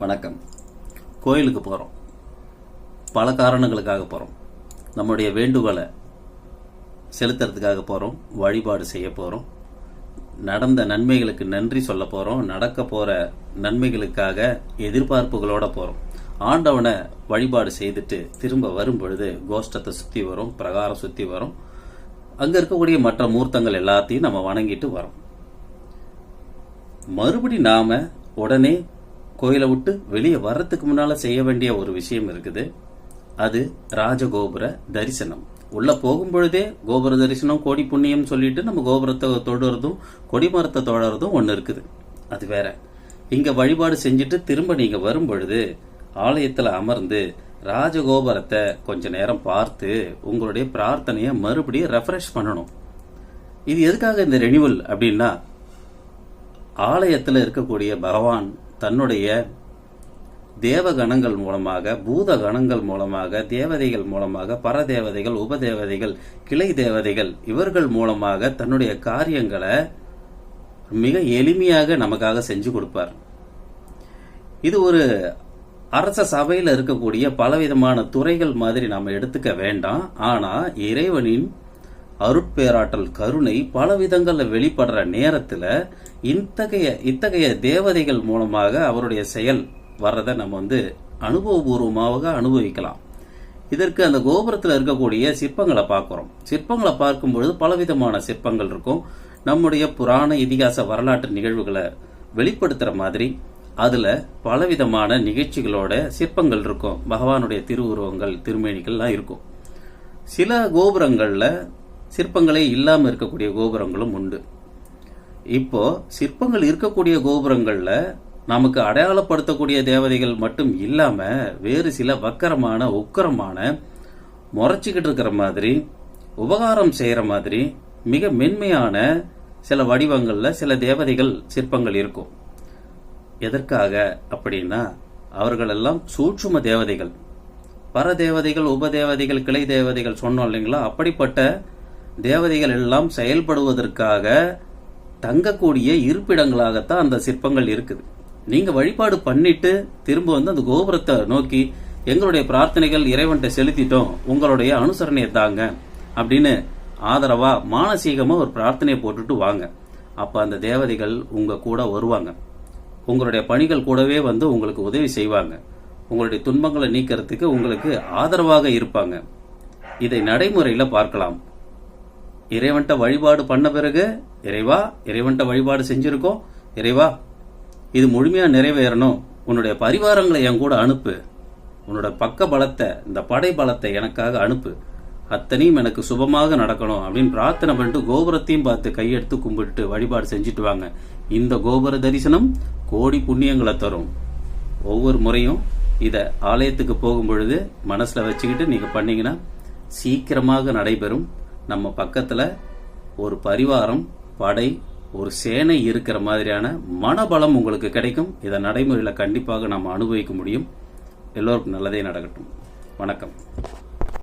வணக்கம். கோயிலுக்கு போகிறோம் பல காரணங்களுக்காக போகிறோம் நம்முடைய வேண்டுகோளை செலுத்துறதுக்காக போகிறோம் வழிபாடு செய்ய போகிறோம் நடந்த நன்மைகளுக்கு நன்றி சொல்ல போகிறோம் நடக்க போகிற நன்மைகளுக்காக எதிர்பார்ப்புகளோடு போகிறோம் ஆண்டவனை வழிபாடு செய்துட்டு திரும்ப வரும் பொழுது கோஷ்டத்தை சுற்றி வரும் பிரகாரம் சுற்றி வரும். அங்கே இருக்கக்கூடிய மற்ற மூர்த்தங்கள் எல்லாத்தையும் நம்ம வணங்கிட்டு வரோம். மறுபடி நாம உடனே கோயிலை விட்டு வெளியே வர்றதுக்கு முன்னால் செய்ய வேண்டிய ஒரு விஷயம் இருக்குது. அது ராஜகோபுர தரிசனம். உள்ளே போகும்பொழுதே கோபுர தரிசனம் கோடி புண்ணியம் சொல்லிட்டு நம்ம கோபுரத்தை தொடுறதும் கொடிமரத்தை தொடர்றதும் ஒன்று இருக்குது. அது வேற. இங்கே வழிபாடு செஞ்சுட்டு திரும்ப நீங்கள் வரும்பொழுது ஆலயத்தில் அமர்ந்து ராஜகோபுரத்தை கொஞ்ச நேரம் பார்த்து உங்களுடைய பிரார்த்தனையை மறுபடியும் ரெஃப்ரெஷ் பண்ணணும். இது எதுக்காக இந்த ரெனிவல் அப்படின்னா ஆலயத்தில் இருக்கக்கூடிய பகவான் தன்னுடைய தேவகணங்கள் மூலமாக பூத கணங்கள் மூலமாக தேவதைகள் மூலமாக பரதேவதைகள் உபதேவதைகள் கிளை தேவதைகள் இவர்கள் மூலமாக தன்னுடைய காரியங்களை மிக எளிமையாக நமக்காக செஞ்சு கொடுப்பார். இது ஒரு அரச சபையில் இருக்கக்கூடிய பலவிதமான துறைகள் மாதிரி நாம் எடுத்துக்க வேண்டாம். ஆனால் இறைவனின் அருட்பேராற்றல் கருணை பல விதங்களில் வெளிப்படுற நேரத்தில் இத்தகைய இத்தகைய தேவதைகள் மூலமாக அவருடைய செயல் வர்றதை நம்ம வந்து அனுபவபூர்வமாக அனுபவிக்கலாம். இதற்கு அந்த கோபுரத்தில் இருக்கக்கூடிய சிற்பங்களை பார்க்குறோம். சிற்பங்களை பார்க்கும் பொழுது பலவிதமான சிற்பங்கள் இருக்கும். நம்முடைய புராண இதிகாச வரலாற்று நிகழ்வுகளை வெளிப்படுத்துகிற மாதிரி அதில் பலவிதமான நிகழ்ச்சிகளோட சிற்பங்கள் இருக்கும். பகவானுடைய திருவுருவங்கள் திருமேனிகள்லாம் இருக்கும். சில கோபுரங்களில் சிற்பங்களே இல்லாமல் இருக்கக்கூடிய கோபுரங்களும் உண்டு. இப்போ சிற்பங்கள் இருக்கக்கூடிய கோபுரங்கள்ல நமக்கு அடையாளப்படுத்தக்கூடிய தேவதைகள் மட்டும் இல்லாம வேறு சில வக்கரமான உக்கரமான முறைச்சிக்கிட்டு இருக்கிற மாதிரி உபகாரம் செய்யற மாதிரி மிக மென்மையான சில வடிவங்கள்ல சில தேவதைகள் சிற்பங்கள் இருக்கும். எதற்காக அப்படின்னா அவர்களெல்லாம் சூட்சும தேவதைகள். பரதேவதைகள் உபதேவதைகள் கிளை தேவதைகள் சொன்னோம் இல்லைங்களா? அப்படிப்பட்ட தேவதைகள் எல்லாம் செயல்படுவதற்காக தங்கக்கூடிய இருப்பிடங்களாகத்தான் அந்த சிற்பங்கள் இருக்குது. நீங்க வழிபாடு பண்ணிட்டு திரும்ப வந்து அந்த கோபுரத்தை நோக்கி எங்களுடைய பிரார்த்தனைகள் இறைவன்கிட்ட செலுத்திட்டோம் உங்களுடைய அனுசரணையை தாங்க அப்படின்னு ஆதரவா மானசீகமா ஒரு பிரார்த்தனையை போட்டுட்டு வாங்க. அப்ப அந்த தேவதைகள் உங்க கூட வருவாங்க. உங்களுடைய பணிகள் கூடவே வந்து உங்களுக்கு உதவி செய்வாங்க. உங்களுடைய துன்பங்களை நீக்கிறதுக்கு உங்களுக்கு ஆதரவாக இருப்பாங்க. இதை நடைமுறையில பார்க்கலாம். இறைவன்கிட்ட வழிபாடு பண்ண பிறகு இறைவா இறைவன்ட்ட வழிபாடு செஞ்சிருக்கோம். இறைவா இது முழுமையாக நிறைவேறணும். உன்னுடைய பரிவாரங்களை என் கூட அனுப்பு. உன்னோட பக்க பலத்தை இந்த படை பலத்தை எனக்காக அனுப்பு. அத்தனையும் எனக்கு சுபமாக நடக்கணும் அப்படின்னு பிரார்த்தனை பண்ணிட்டு கோபுரத்தையும் பார்த்து கையெடுத்து கும்பிட்டு வழிபாடு செஞ்சுட்டு வாங்க. இந்த கோபுர தரிசனம் கோடி புண்ணியங்களை தரும். ஒவ்வொரு முறையும் இதை ஆலயத்துக்கு போகும் பொழுது மனசில் வச்சுக்கிட்டு நீங்கள் பண்ணிங்கன்னா சீக்கிரமாக நடைபெறும். நம்ம பக்கத்தில் ஒரு பரிவாரம் படை ஒரு சேனை இருக்கிற மாதிரியான மனபலம் உங்களுக்கு கிடைக்கும். இதை நடைமுறையில் கண்டிப்பாக நாம் அனுபவிக்க முடியும். எல்லோருக்கும் நல்லதே நடக்கட்டும். வணக்கம்.